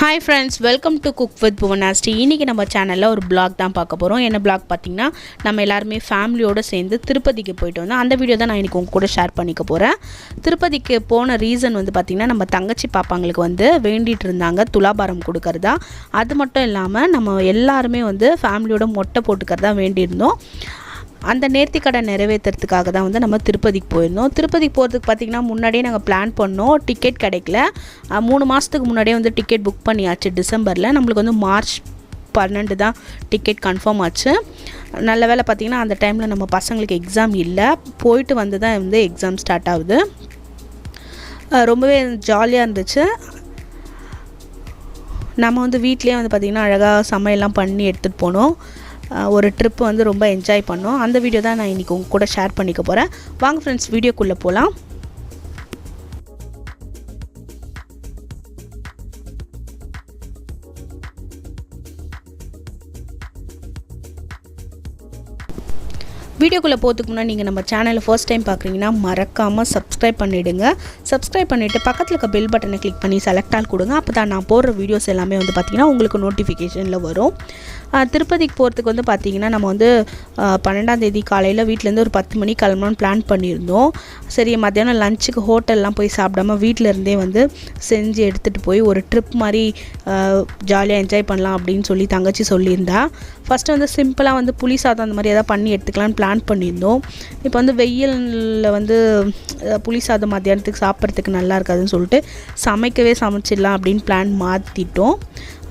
Hi friends welcome to cook with புவனாஸ்டி இன்றைக்கி நம்ம சேனலில் ஒரு பிளாக் தான் பார்க்க போகிறோம் என்ன பிளாக் பார்த்திங்கன்னா நம்ம எல்லாருமே ஃபேமிலியோடு சேர்ந்து திருப்பதிக்கு போயிட்டு வந்தோம். அந்த வீடியோ தான் நான் இன்றைக்கி உங்க கூட ஷேர் பண்ணிக்க போகிறேன் திருப்பதிக்கு போன ரீசன் வந்து பார்த்திங்கன்னா நம்ம தங்கச்சி பாப்பாங்களுக்கு வந்து வேண்டிகிட்டு இருந்தாங்க. துலாபாரம் கொடுக்கறதா. அது மட்டும் இல்லாமல் நம்ம எல்லாருமே வந்து ஃபேமிலியோட மொட்டை போட்டுக்கிறதா வேண்டியிருந்தோம். அந்த நேர்த்திக்கடை நிறைவேற்றுறதுக்காக தான் வந்து நம்ம திருப்பதிக்கு போயிருந்தோம். திருப்பதிக்கு போகிறதுக்கு பார்த்திங்கன்னா முன்னாடியே நாங்கள் பிளான் பண்ணோம். டிக்கெட் கிடைக்கல. மூணு மாதத்துக்கு முன்னாடியே வந்து டிக்கெட் புக் பண்ணியாச்சு டிசம்பரில். நம்மளுக்கு வந்து மார்ச் பன்னெண்டு தான் டிக்கெட் கன்ஃபார்ம் ஆச்சு. நல்ல வேலை பார்த்திங்கன்னா அந்த டைமில் நம்ம பசங்களுக்கு எக்ஸாம் இல்லை. போயிட்டு வந்து தான் வந்து எக்ஸாம் ஸ்டார்ட் ஆகுது. ரொம்பவே ஜாலியாக இருந்துச்சு. நம்ம வந்து வீட்லேயே வந்து பார்த்திங்கன்னா அழகாக சமையல்லாம் பண்ணி எடுத்துகிட்டு போனோம். ஒரு ட்ரிப் வந்து ரொம்ப என்ஜாய் பண்ணோம். அந்த வீடியோ தான் நான் இன்றைக்கி உங்கள் கூட ஷேர் பண்ணிக்க போகிறேன் வாங்க ஃப்ரெண்ட்ஸ் வீடியோக்குள்ளே போகலாம் வீடியோக்குள்ளே போகிறதுக்கு முன்னாடி நீங்கள் நம்ம சேனலை ஃபர்ஸ்ட் டைம் பார்க்குறீங்கன்னா மறக்காமல் சப்ஸ்கிரைப் பண்ணிவிடுங்க சப்ஸ்கிரைப் பண்ணிவிட்டு பக்கத்தில் இருக்க பெல் பட்டனை கிளிக் பண்ணி செலக்ட் ஆல் கொடுங்க. அப்போ தான் நான் போடுற வீடியோஸ் எல்லாமே வந்து பார்த்திங்கன்னா உங்களுக்கு நோட்டிஃபிகேஷனில் வரும். திருப்பதிக்கு போகிறதுக்கு வந்து பார்த்திங்கன்னா நம்ம வந்து பன்னெண்டாம் தேதி காலையில் வீட்டிலேருந்து ஒரு பத்து மணிக்கு கிளம்பணும்னு பிளான் பண்ணியிருந்தோம். சரி மத்தியானம் லஞ்சுக்கு ஹோட்டல்லாம் போய் சாப்பிடாம வீட்டிலருந்தே வந்து செஞ்சு எடுத்துகிட்டு போய் ஒரு ட்ரிப் மாதிரி ஜாலியாக என்ஜாய் பண்ணலாம் அப்படின்னு சொல்லி தங்கச்சி சொல்லியிருந்தா. ஃபஸ்ட்டு வந்து சிம்பிளாக வந்து புளி சாதம் அந்த மாதிரி எதாவது பண்ணி எடுத்துக்கலாம்னு பிளான் பண்ணியிருந்தோம். இப்போ வந்து வெயிலில் வந்து புளி சாதம் மத்தியானத்துக்கு சாப்பிட்றதுக்கு நல்லா இருக்காதுன்னு சொல்லிட்டு சமைக்கவே சமைச்சிடலாம் அப்படின்னு பிளான் மாற்றிட்டோம்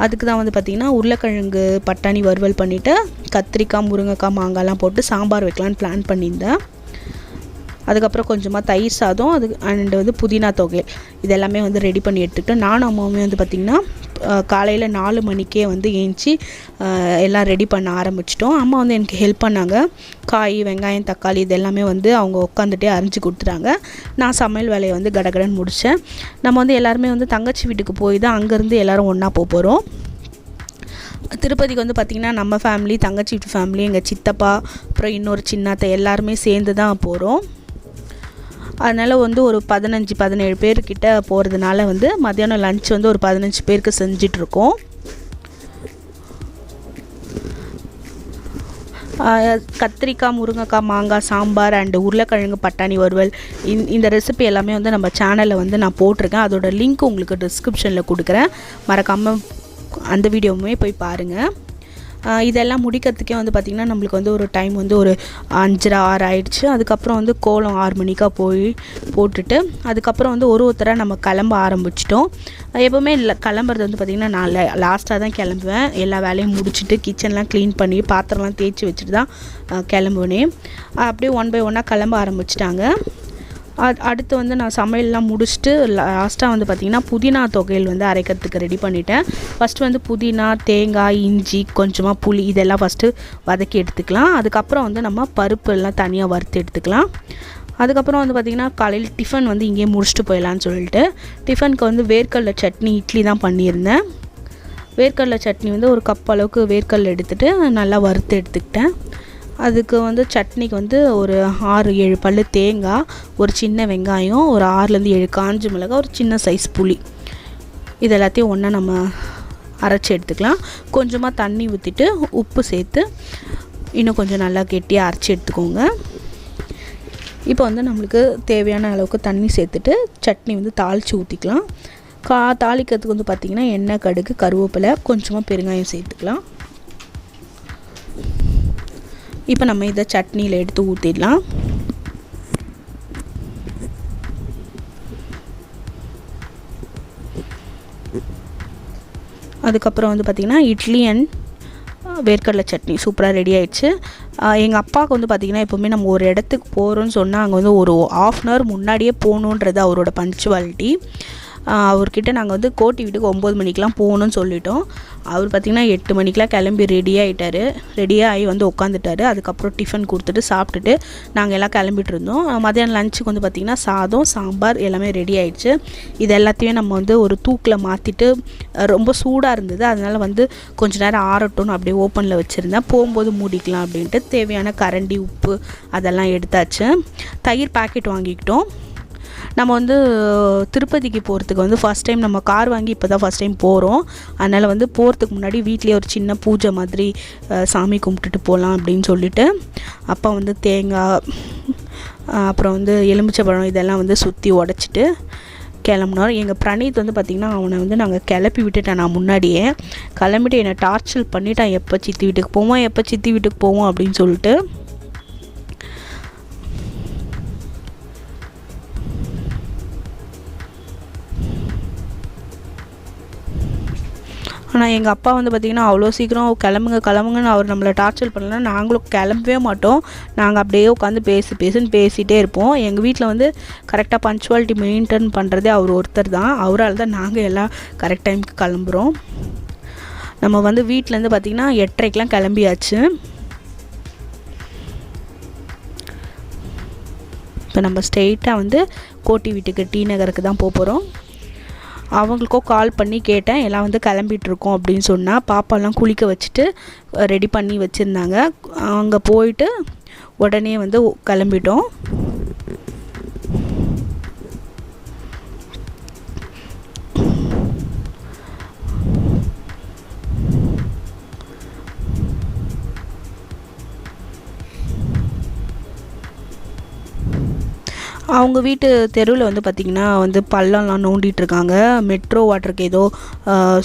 அதுக்கு தான் வந்து பார்த்திங்கன்னா உருளைக்கிழங்கு பட்டாணி வறுவல் பண்ணிவிட்டு கத்திரிக்காய் முருங்கைக்காய் மாங்காய்லாம் போட்டு சாம்பார் வைக்கலான்னு பிளான் பண்ணியிருந்தேன். அதுக்கப்புறம் கொஞ்சமாக தயிர் சாதம் அது அண்ட் வந்து புதினா தொகை. இது எல்லாமே வந்து ரெடி பண்ணி எடுத்துக்கிட்டு நானும் அம்மாவுமே வந்து பார்த்திங்கன்னா காலையில் நாலு மணிக்கே வந்து ஏஞ்சி எல்லாம் ரெடி பண்ண ஆரம்பிச்சிட்டோம். அம்மா வந்து எனக்கு ஹெல்ப் பண்ணாங்க. காய் வெங்காயம் தக்காளி இது எல்லாமே வந்து அவங்க உட்காந்துட்டே அரிஞ்சு கொடுத்துட்டாங்க. நான் சமையல் வேலையை வந்து கடகடன் முடித்தேன் நம்ம வந்து எல்லாருமே வந்து தங்கச்சி வீட்டுக்கு போய் தான் அங்கேருந்து எல்லோரும் ஒன்றா போக போகிறோம் திருப்பதிக்கு வந்து பார்த்திங்கன்னா நம்ம ஃபேமிலி தங்கச்சி வீட்டு ஃபேமிலி எங்கள் சித்தப்பா அப்புறம் இன்னொரு சின்னத்தை எல்லாருமே சேர்ந்து தான் போகிறோம் அதனால் வந்து ஒரு பதினஞ்சு பதினேழு பேர்கிட்ட போகிறதுனால வந்து மத்தியானம் லஞ்ச் வந்து ஒரு பதினஞ்சு பேருக்கு செஞ்சிட்ருக்கோம். கத்திரிக்காய் முருங்கைக்காய் மாங்காய் சாம்பார் அண்டு உருளைக்கிழங்கு பட்டாணி வறுவல் இந் இந்த ரெசிபி எல்லாமே வந்து நம்ம சேனலில் வந்து நான் போட்டிருக்கேன். அதோட லிங்க் உங்களுக்கு டிஸ்கிரிப்ஷனில் கொடுக்குறேன். மறக்காமல் அந்த வீடியோவுமே போய் பாருங்கள் இதெல்லாம் முடிக்கிறதுக்கே வந்து பார்த்திங்கன்னா நம்மளுக்கு வந்து ஒரு டைம் வந்து ஒரு அஞ்சரை ஆறு ஆயிடுச்சு. அதுக்கப்புறம் வந்து கோலம் ஆறு மணிக்காக போய் போட்டுட்டு அதுக்கப்புறம் வந்து ஒரு ஒருத்தராக நம்ம கிளம்ப ஆரம்பிச்சிட்டோம். எப்போவுமே இல்லை கிளம்புறது வந்து பார்த்திங்கன்னா நான் லாஸ்ட்டாக தான் கிளம்புவேன். எல்லா வேலையும் முடிச்சுட்டு கிச்சன்லாம் க்ளீன் பண்ணி பாத்திரம்லாம் தேய்ச்சி வச்சுட்டு தான் ஆஹ் கிளம்புவேனே. அப்படியே ஒன் பை ஒன்னாக கிளம்ப ஆரம்பிச்சிட்டாங்க. அடுத்து வந்து நான் சமையல்லாம் முடிச்சுட்டு லாஸ்ட்டாக வந்து பார்த்திங்கன்னா புதினா தொகையில் வந்து அரைக்கிறதுக்கு ரெடி பண்ணிட்டேன். ஃபஸ்ட்டு வந்து புதினா தேங்காய் இஞ்சி கொஞ்சமாக புளி இதெல்லாம் ஃபஸ்ட்டு வதக்கி எடுத்துக்கலாம். அதுக்கப்புறம் வந்து நம்ம பருப்பு எல்லாம் தனியாக வறுத்து எடுத்துக்கலாம். அதுக்கப்புறம் வந்து பார்த்திங்கன்னா காலையில் டிஃபன் வந்து இங்கேயே முடிச்சுட்டு போயிடலான்னு சொல்லிட்டு டிஃபனுக்கு வந்து வேர்க்கடலை சட்னி இட்லி தான் பண்ணியிருந்தேன். வேர்க்கடலை சட்னி வந்து ஒரு கப் அளவுக்கு வேர்க்கடலை எடுத்துகிட்டு நல்லா வறுத்து எடுத்துக்கிட்டேன். அதுக்கு வந்து சட்னிக்கு வந்து ஒரு ஆறு ஏழு பல் தேங்காய் ஒரு சின்ன வெங்காயம் ஒரு ஆறுலேருந்து ஏழு காஞ்ச மிளகாய் ஒரு சின்ன சைஸ் புளி. இது எல்லாத்தையும் ஒன்றா நம்ம அரைச்சி எடுத்துக்கலாம். கொஞ்சமாக தண்ணி ஊற்றிட்டு உப்பு சேர்த்து இன்னும் கொஞ்சம் நல்லா கெட்டியாக அரைச்சி எடுத்துக்கோங்க. இப்போ வந்து நம்மளுக்கு தேவையான அளவுக்கு தண்ணி சேர்த்துட்டு சட்னி வந்து தாளித்து ஊற்றிக்கலாம் கா தாளிக்கிறதுக்கு வந்து பார்த்திங்கன்னா எண்ணெய் கடுகு கருவேப்பிலை கொஞ்சமாக பெருங்காயம் சேர்த்துக்கலாம். இப்போ நம்ம இதை சட்னியில் எடுத்து ஊற்றிடலாம். அதுக்கப்புறம் வந்து பார்த்திங்கன்னா இட்லி அண்ட் வேர்க்கடலை சட்னி சூப்பராக ரெடி ஆயிடுச்சு. எங்கள் அப்பாவுக்கு வந்து பார்த்திங்கன்னா எப்போவுமே நம்ம ஒரு இடத்துக்கு போகிறோன்னு சொன்னால் அங்கே வந்து ஒரு ஆஃப் அன் ஹவர் முன்னாடியே போகணுன்றது அவரோட பஞ்சுவாலிட்டி அவர்கிட்ட நாங்கள் வந்து கோட்டி வீட்டுக்கு ஒம்பது மணிக்கெலாம் போகணும்னு சொல்லிட்டோம். அவர் பார்த்திங்கன்னா எட்டு மணிக்கெலாம் கிளம்பி ரெடி ஆகிட்டாரு ரெடியாக ஆகி வந்து உட்காந்துட்டார் அதுக்கப்புறம் டிஃபன் கொடுத்துட்டு சாப்பிட்டுட்டு நாங்கள் எல்லாம் கிளம்பிட்டு இருந்தோம். மதியானம் லஞ்சுக்கு வந்து பார்த்திங்கன்னா சாதம் சாம்பார் எல்லாமே ரெடி ஆயிடுச்சு. இது எல்லாத்தையும் நம்ம வந்து ஒரு தூக்கில் மாற்றிட்டு ரொம்ப சூடாக இருந்தது. அதனால் வந்து கொஞ்ச நேரம் ஆறட்டும்னு அப்படியே ஓப்பனில் வச்சுருந்தேன். போகும்போது மூடிக்கலாம் அப்படின்ட்டு தேவையான கரண்டி உப்பு அதெல்லாம் எடுத்தாச்சு. தயிர் பாக்கெட் வாங்கிக்கிட்டோம். நம்ம வந்து திருப்பதிக்கு போகிறதுக்கு வந்து ஃபஸ்ட் டைம் நம்ம கார் வாங்கி இப்போ தான் ஃபஸ்ட் டைம் போகிறோம் அதனால் வந்து போகிறதுக்கு முன்னாடி வீட்லேயே ஒரு சின்ன பூஜை மாதிரி சாமி கும்பிட்டுட்டு போகலாம் அப்படின்னு சொல்லிட்டு அப்பா வந்து தேங்காய் அப்புறம் வந்து எலுமிச்சைப்பழம் இதெல்லாம் வந்து சுற்றி உடச்சிட்டு கிளம்புனோம் எங்கள் பிரணீத் வந்து பார்த்திங்கன்னா அவனை வந்து நாங்கள் கிளப்பி விட்டுட்டேன் நான் முன்னாடியே. கிளம்பிட்டு என்னை டார்ச்சர் பண்ணிட்டான் எப்போ சித்தி வீட்டுக்கு போவோம் எப்போ சித்தி வீட்டுக்கு போவோம் அப்படின்னு சொல்லிட்டு ஆனால் எங்கள் அப்பா வந்து பார்த்திங்கன்னா அவ்வளோ சீக்கிரம் கிளம்புங்க கிளம்புங்கன்னு அவர் நம்மளை டார்ச்சர் பண்ணலன்னா நாங்களும் கிளம்பவே மாட்டோம். நாங்கள் அப்படியே உட்காந்து பேசி பேசுன்னு பேசிகிட்டே இருப்போம். எங்கள் வீட்டில் வந்து கரெக்டாக பஞ்சுவாலிட்டி மெயின்டைன் பண்ணுறதே அவர் ஒருத்தர் தான். அவரால் தான் நாங்கள் எல்லாம் கரெக்ட் டைமுக்கு கிளம்புறோம். நம்ம வந்து வீட்டிலேருந்து பார்த்திங்கன்னா எட்டரைக்கெலாம் கிளம்பியாச்சு. இப்போ நம்ம ஸ்ட்ரெயிட்டாக வந்து கோட்டி வீட்டுக்கு டி நகருக்கு தான் போக போகிறோம் அவங்களுக்கோ கால் பண்ணி கேட்டேன். எல்லாம் வந்து கிளம்பிட்டுருக்கோம் அப்படின்னு சொன்னால் பாப்பாலாம் குளிக்க வச்சுட்டு ரெடி பண்ணி வச்சுருந்தாங்க. அங்கே போயிட்டு உடனே வந்து கிளம்பிட்டோம். அவங்க வீட்டு தெருவில் வந்து பார்த்திங்கன்னா வந்து பள்ளம்லாம் நோண்டிட்டு இருக்காங்க மெட்ரோ வாட்டருக்கு ஏதோ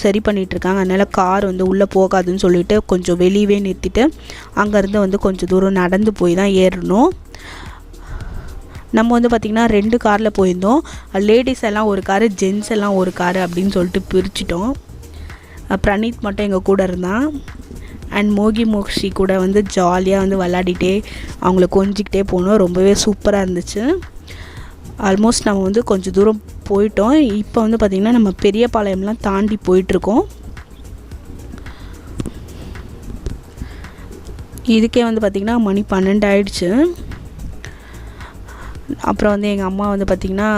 சரி பண்ணிகிட்டு இருக்காங்க அதனால் கார் வந்து உள்ளே போகாதுன்னு சொல்லிட்டு கொஞ்சம் வெளியவே நிறுத்திட்டு அங்கேருந்து வந்து கொஞ்சம் தூரம் நடந்து போய் தான் ஏறணும். நம்ம வந்து பார்த்திங்கன்னா ரெண்டு காரில் போயிருந்தோம். லேடிஸ் எல்லாம் ஒரு காரு ஜென்ஸ் எல்லாம் ஒரு காரு அப்படின்னு சொல்லிட்டு பிரிச்சிட்டோம். பிரணீத் மட்டும் எங்கள் கூட இருந்தான். அண்ட் மோகி மோக்ஷி கூட வந்து ஜாலியாக வந்து விளாடிட்டே அவங்கள கொஞ்சிக்கிட்டே போனோம். ரொம்பவே சூப்பராக இருந்துச்சு. ஆல்மோஸ்ட் நம்ம வந்து கொஞ்சம் தூரம் போயிட்டோம். இப்போ வந்து பார்த்திங்கன்னா நம்ம பெரியபாளையம்லாம் தாண்டி போயிட்டுருக்கோம். இதுக்கே வந்து பார்த்திங்கன்னா மணி பன்னெண்டு ஆயிடுச்சு அப்புறம் வந்து எங்கள் அம்மா வந்து பார்த்திங்கன்னா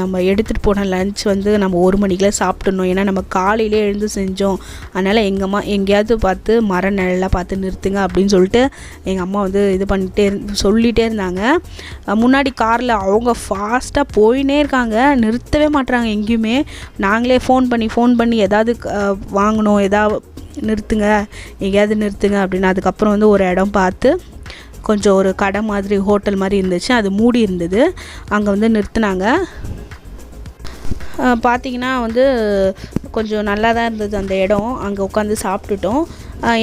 நம்ம எடுத்துகிட்டு போன லன்ச் வந்து நம்ம ஒரு மணிக்கெலாம் சாப்பிடணும். ஏன்னா நம்ம காலையிலே எழுந்து செஞ்சோம். அதனால் எங்கள் அம்மா எங்கேயாவது பார்த்து மர நிழலாக பார்த்து நிறுத்துங்க அப்படின்னு சொல்லிட்டு எங்கள் அம்மா வந்து இது பண்ணிட்டே சொல்லிகிட்டே இருந்தாங்க. முன்னாடி காரில் அவங்க ஃபாஸ்ட்டாக போயினே இருக்காங்க. நிறுத்தவே மாட்டுறாங்க எங்கேயுமே. நாங்களே ஃபோன் பண்ணி ஃபோன் பண்ணி எதாவது வாங்கணும். ஏதாவது நிறுத்துங்க. எங்கேயாவது நிறுத்துங்க அப்படின்னு. அதுக்கப்புறம் வந்து ஒரு இடம் பார்த்து கொஞ்சம் ஒரு கடை மாதிரி ஹோட்டல் மாதிரி இருந்துச்சு. அது மூடி இருந்தது. அங்கே வந்து நிறுத்தினாங்க. பார்த்தீங்கன்னா வந்து கொஞ்சம் நல்லா தான் இருந்தது அந்த இடம். அங்கே உட்காந்து சாப்பிட்டுட்டோம்.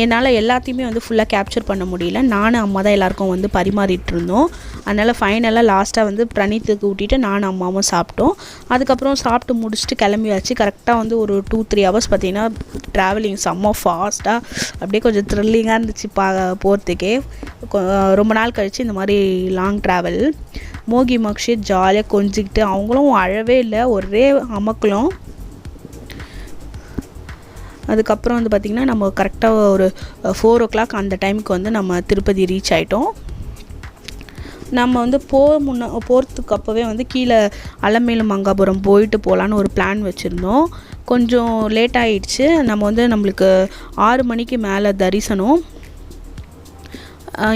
என்னால் எல்லாத்தையுமே வந்து ஃபுல்லாக கேப்சர் பண்ண முடியல. நானும் அம்மா தான் எல்லாருக்கும் வந்து பரிமாறிட்டு இருந்தோம். அதனால் ஃபைனலாக லாஸ்ட்டாக வந்து பிரணீத்துக்கு ஊட்டிட்டு நானும் அம்மாவும் சாப்பிட்டோம். அதுக்கப்புறம் சாப்பிட்டு முடிச்சுட்டு கிளம்பியாச்சு. கரெக்டாக வந்து ஒரு டூ த்ரீ ஹவர்ஸ் பார்த்தீங்கன்னா ட்ராவலிங் செம்ம ஃபாஸ்ட்டாக அப்படியே கொஞ்சம் த்ரில்லிங்காக இருந்துச்சு பா போகிறதுக்கே ரொம்ப நாள் கழித்து இந்த மாதிரி லாங் ட்ராவல் மோகி மக்ஷி ஜாலியாக கொஞ்சிக்கிட்டு அவங்களும் அழவே இல்லை. ஒரே அமக்கலும். அதுக்கப்புறம் வந்து பார்த்திங்கன்னா நம்ம கரெக்டாக ஒரு ஃபோர் ஓ கிளாக் அந்த டைமுக்கு வந்து நம்ம திருப்பதி ரீச் ஆகிட்டோம் நம்ம வந்து போக முன்ன போகிறதுக்கு அப்போவே வந்து கீழே அலமேலு மங்காபுரம் போயிட்டு போகலான்னு ஒரு பிளான் வச்சுருந்தோம். கொஞ்சம் லேட் ஆகிடுச்சு நம்ம வந்து நம்மளுக்கு ஆறு மணிக்கு மேலே தரிசனம்.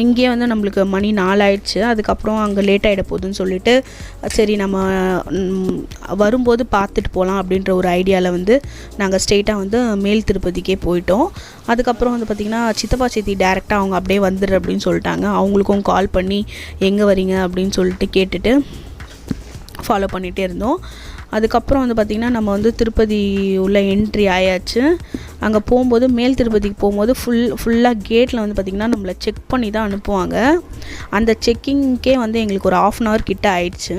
இங்கேயே வந்து நம்மளுக்கு மணி நாலாயிடுச்சு. அதுக்கப்புறம் அங்கே லேட் ஆகிட போகுதுன்னு சொல்லிட்டு சரி நம்ம வரும்போது பார்த்துட்டு போகலாம் அப்படின்ற ஒரு ஐடியாவில் வந்து நாங்கள் ஸ்ட்ரெயிட்டாக வந்து மேல் திருப்பதிக்கே போயிட்டோம். அதுக்கப்புறம் வந்து பார்த்திங்கன்னா சித்தப்பா சித்தி டேரெக்டாக அவங்க அப்படியே வந்துடு அப்படின்னு சொல்லிட்டாங்க. அவங்களுக்கும் கால் பண்ணி எங்கே வரீங்க? அப்படின்னு சொல்லிட்டு கேட்டுட்டு ஃபாலோ பண்ணிகிட்டே இருந்தோம். அதுக்கப்புறம் வந்து பார்த்திங்கன்னா நம்ம வந்து திருப்பதி உள்ள என்ட்ரி ஆயாச்சு. அங்கே போகும்போது மேல் திருப்பதிக்கு போகும்போது ஃபுல் ஃபுல்லாக கேட்டில் வந்து பார்த்திங்கன்னா நம்மளை செக் பண்ணி தான் அனுப்புவாங்க. அந்த செக்கிங்க்கே வந்து எங்களுக்கு ஒரு ஆஃப் அன் ஹவர் கிட்ட ஆயிடுச்சு.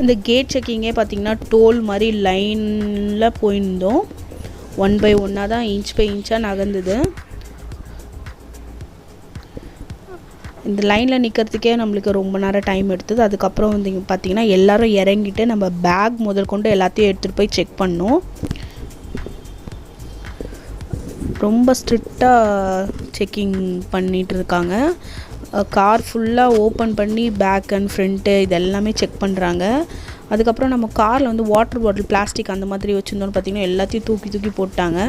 இந்த கேட் செக்கிங்கே பார்த்திங்கன்னா டோல் மாதிரி லைனில் போயிருந்தோம். ஒன் பை ஒன்னாக தான் இன்ச் பை இன்ச்சாக நகர்ந்தது. இந்த லைனில் நிற்கிறதுக்கே நம்மளுக்கு ரொம்ப நேரம் டைம் எடுத்தது. அதுக்கப்புறம் வந்து பார்த்திங்கன்னா எல்லோரும் இறங்கிட்டு நம்ம பேக் முதல் கொண்டு எல்லாத்தையும் எடுத்துகிட்டு போய் செக் பண்ணோம். ரொம்ப ஸ்ட்ரிக்டாக செக்கிங் பண்ணிகிட்டு இருக்காங்க. கார் ஃபுல்லாக ஓப்பன் பண்ணி பேக் அண்ட் ஃப்ரண்ட்டு இது எல்லாமே செக் பண்ணுறாங்க அதுக்கப்புறம் நம்ம காரில் வந்து வாட்டர் பாட்டில் பிளாஸ்டிக் அந்த மாதிரி வச்சுருந்தோன்னு பார்த்திங்கன்னா எல்லாத்தையும் தூக்கி தூக்கி போட்டாங்க.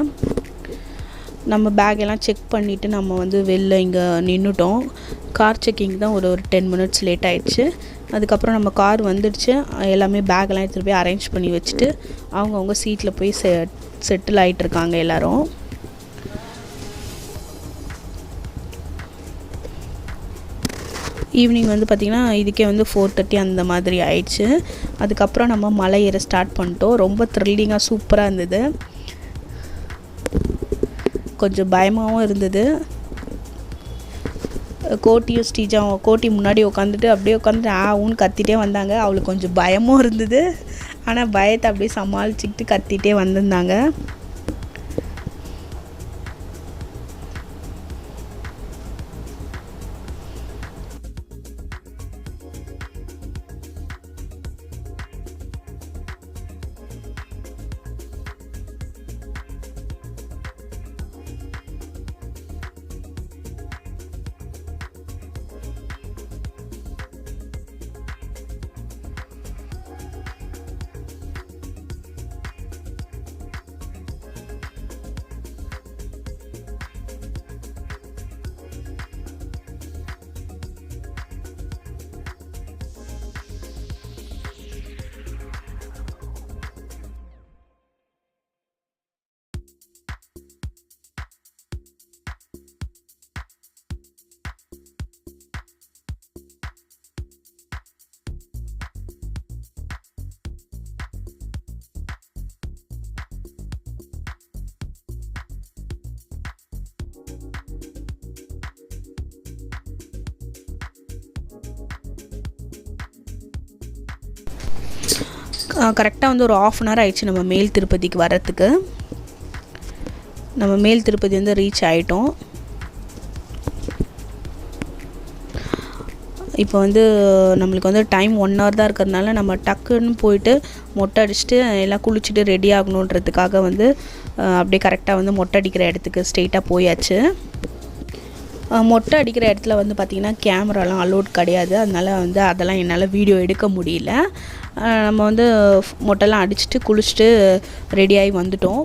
நம்ம பேக் எல்லாம் செக் பண்ணிவிட்டு நம்ம வந்து வெளில இங்கே நின்றுட்டோம் கார் செக்கிங் தான் ஒரு ஒரு டென் மினிட்ஸ் லேட் ஆகிடுச்சு அதுக்கப்புறம் நம்ம கார் வந்துடுச்சு. எல்லாமே பேக்கெல்லாம் எடுத்துகிட்டு போய் அரேஞ்ச் பண்ணி வச்சுட்டு அவங்கவுங்க சீட்டில் போய் செ செட்டில் ஆகிட்டு இருக்காங்க எல்லோரும். ஈவினிங் வந்து பார்த்திங்கன்னா இதுக்கே வந்து ஃபோர் தேர்ட்டி அந்த மாதிரி ஆயிடுச்சு. அதுக்கப்புறம் நம்ம மலை ஏற ஸ்டார்ட் பண்ணிட்டோம். ரொம்ப த்ரில்லிங்காக சூப்பராக இருந்தது. கொஞ்சம் பயமாகவும் இருந்தது. கோட்டியும் ஸ்டீஜாவும் கோட்டி முன்னாடி உட்காந்துட்டு அப்படியே உட்காந்துட்டு ஆ ஊன்னு கத்திட்டே வந்தாங்க. அவளுக்கு கொஞ்சம் பயமும் இருந்தது. ஆனால் பயத்தை அப்படியே சமாளிச்சுக்கிட்டு கத்திட்டே வந்திருந்தாங்க. கரெக்டாக வந்து ஒரு ஆஃப் அன் ஹவர் ஆயிடுச்சு நம்ம மேல் திருப்பதிக்கு வரத்துக்கு நம்ம மேல் திருப்பதி வந்து ரீச் ஆகிட்டோம் இப்போ வந்து நம்மளுக்கு வந்து டைம் ஒன் ஹவர் தான் இருக்கிறதுனால நம்ம டக்குன்னு போயிட்டு மொட்டை அடிச்சுட்டு எல்லாம் குளிச்சுட்டு ரெடி ஆகணுன்றதுக்காக வந்து அப்படியே கரெக்டாக வந்து மொட்டை அடிக்கிற இடத்துக்கு ஸ்ட்ரெயிட்டாக போயாச்சு. மொட்டை அடிக்கிற இடத்துல வந்து பார்த்திங்கன்னா கேமராலாம் அலோட் கிடையாது. அதனால் வந்து அதெல்லாம் என்னால் வீடியோ எடுக்க முடியல. நம்ம வந்து மொட்டைலாம் அடிச்சுட்டு குளிச்சுட்டு ரெடியாகி வந்துட்டோம்.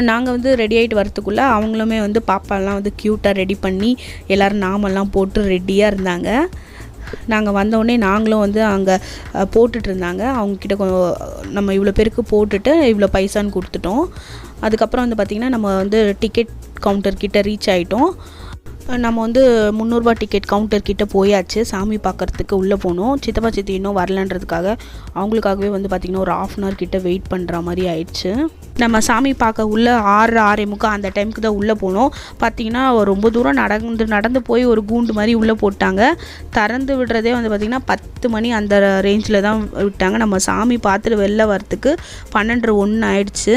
நாங்கள் வந்து ரெடி ஆகிட்டு வரத்துக்குள்ளே அவங்களுமே வந்து பாப்பாலாம் வந்து க்யூட்டாக ரெடி பண்ணி எல்லோரும் நாமெல்லாம் போட்டு ரெடியாக இருந்தாங்க. நாங்கள் வந்தோடனே நாங்களும் வந்து அங்கே போட்டுட்டு இருந்தாங்க. அவங்கக்கிட்ட கொ- நம்ம இவ்வளோ பேருக்கு போட்டுட்டு இவ்வளோ பைசான்னு கொடுத்துட்டோம். அதுக்கப்புறம் வந்து பார்த்திங்கன்னா நம்ம வந்து டிக்கெட் கவுண்டர் கிட்ட ரீச் ஆகிட்டோம் நம்ம வந்து முந்நூறுரூபா டிக்கெட் கவுண்டர் கிட்ட போயாச்சு. சாமி பார்க்கறதுக்கு உள்ளே போனோம். சித்தப்பா சித்தி இன்னும் வரலன்றதுக்காக அவங்களுக்காகவே வந்து பார்த்திங்கன்னா ஒரு ஆஃப் அன் ஹவர் கிட்ட வெயிட் பண்ணுற மாதிரி ஆயிடுச்சு. நம்ம சாமி பார்க்க உள்ளே ஆறு ஆறே முக்கால் அந்த டைமுக்கு தான் உள்ளே போனோம். பார்த்தீங்கன்னா ரொம்ப தூரம் நடந்து நடந்து போய் ஒரு கூண்டு மாதிரி உள்ளே போட்டாங்க. திறந்து விடுறதே வந்து பார்த்திங்கன்னா பத்து மணி அந்த ரேஞ்சில் தான் விட்டாங்க. நம்ம சாமி பார்த்துட்டு வெளில வரத்துக்கு பன்னெண்டு ஒன்று ஆயிடுச்சு.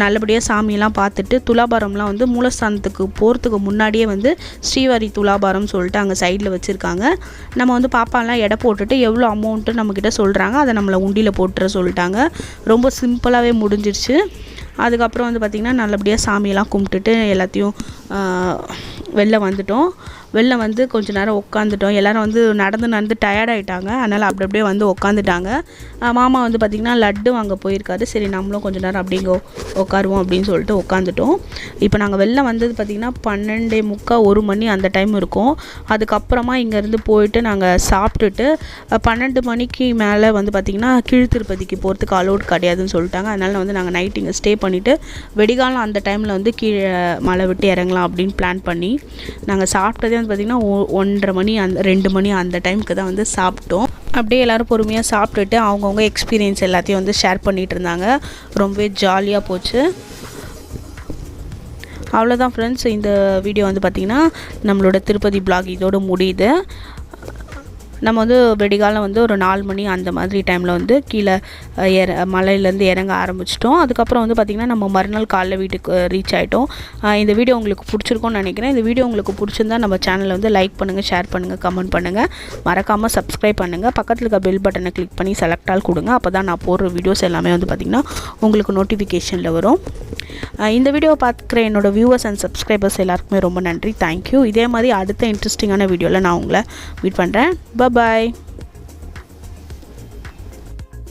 நல்லபடியாக சாமியெல்லாம் பார்த்துட்டு துலாபாரம்லாம் வந்து மூலஸ்தானத்துக்கு போகிறதுக்கு முன்னாடியே வந்து ஸ்ரீவாரி துலாபாரம் சொல்லிட்டு அங்கே சைடில் வச்சுருக்காங்க. நம்ம வந்து பாப்பாலாம் எடை போட்டுட்டு எவ்வளோ அமௌண்ட்டு நம்மக்கிட்ட சொல்கிறாங்க அதை நம்மளை உண்டியில் போட்டுற சொல்லிட்டாங்க. ரொம்ப சிம்பிளாகவே முடிஞ்சிருச்சு. அதுக்கப்புறம் வந்து பார்த்திங்கன்னா நல்லபடியாக சாமியெல்லாம் கும்பிட்டுட்டு எல்லாத்தையும் வெளில வந்துட்டோம். வெளில வந்து கொஞ்ச நேரம் உட்காந்துட்டோம் எல்லோரும் வந்து நடந்து நடந்து டயர்டாயிட்டாங்க அதனால் அப்படி அப்படியே வந்து உட்காந்துட்டாங்க மாமா வந்து பார்த்திங்கன்னா லட்டு வாங்க போயிருக்காரு. சரி நம்மளும் கொஞ்ச நேரம் அப்படி இங்கே உட்காருவோம் அப்படின்னு சொல்லிட்டு உட்காந்துட்டோம் இப்போ நாங்கள் வெளில வந்தது பார்த்திங்கன்னா பன்னெண்டே முக்கால் ஒரு மணி அந்த டைம் இருக்கும். அதுக்கப்புறமா இங்கேருந்து போயிட்டு நாங்கள் சாப்பிட்டுட்டு பன்னெண்டு மணிக்கு மேலே வந்து பார்த்திங்கன்னா கீழ்த்திருப்பதிக்கு போகிறதுக்கு அலோட் கிடையாதுன்னு சொல்லிட்டாங்க. அதனால் வந்து நாங்கள் நைட் இங்கே ஸ்டே பண்ணிவிட்டு வெடிகாலம் அந்த டைமில் வந்து கீழே மழை விட்டு இறங்கலாம் அப்படின்னு பிளான் பண்ணி நாங்கள் சாப்பிட்டதே வந்து பார்த்திங்கன்னா ஒன்றரை மணி அந்த ரெண்டு மணி அந்த டைமுக்கு தான் வந்து சாப்பிட்டோம். அப்படியே எல்லோரும் பொறுமையாக சாப்பிட்டுட்டு அவங்கவுங்க எக்ஸ்பீரியன்ஸ் எல்லாத்தையும் வந்து ஷேர் பண்ணிகிட்டு இருந்தாங்க. ரொம்பவே ஜாலியாக போச்சு. அவ்வளோதான் ஃப்ரெண்ட்ஸ் இந்த வீடியோ வந்து பார்த்திங்கன்னா நம்மளோட திருப்பதி பிளாக் இதோடு முடியுது. நம்ம வந்து வெடிகாலம் வந்து ஒரு நாலு மணி அந்த மாதிரி டைமில் வந்து கீழே இற மலையிலேருந்து இறங்க ஆரம்பிச்சிட்டோம். அதுக்கப்புறம் வந்து பார்த்திங்கன்னா நம்ம மறுநாள் காலைல வீட்டுக்கு ரீச் ஆகிட்டோம் இந்த வீடியோ உங்களுக்கு பிடிச்சிருக்கும்னு நினைக்கிறேன். இந்த வீடியோ உங்களுக்கு பிடிச்சிருந்தா நம்ம சேனலை வந்து லைக் பண்ணுங்கள் ஷேர் பண்ணுங்கள் கமெண்ட் பண்ணுங்கள் மறக்காமல் சப்ஸ்கிரைப் பண்ணுங்கள் பக்கத்தில் இருக்க பெல் பட்டனை கிளிக் பண்ணி செலக்ட் ஆல் கொடுங்க. அப்போ தான் நான் போடுற வீடியோஸ் எல்லாமே வந்து பார்த்திங்கன்னா உங்களுக்கு நோட்டிஃபிகேஷனில் வரும். இந்த வீடியோவை பார்க்குற என்னோடய வியூவர்ஸ் அண்ட் சப்ஸ்கிரைபர்ஸ் எல்லாருக்குமே ரொம்ப நன்றி. தேங்க்யூ இதே மாதிரி அடுத்த இன்ட்ரெஸ்டிங்கான வீடியோவில் நான் உங்களை மீட் பண்ணுறேன் பாய்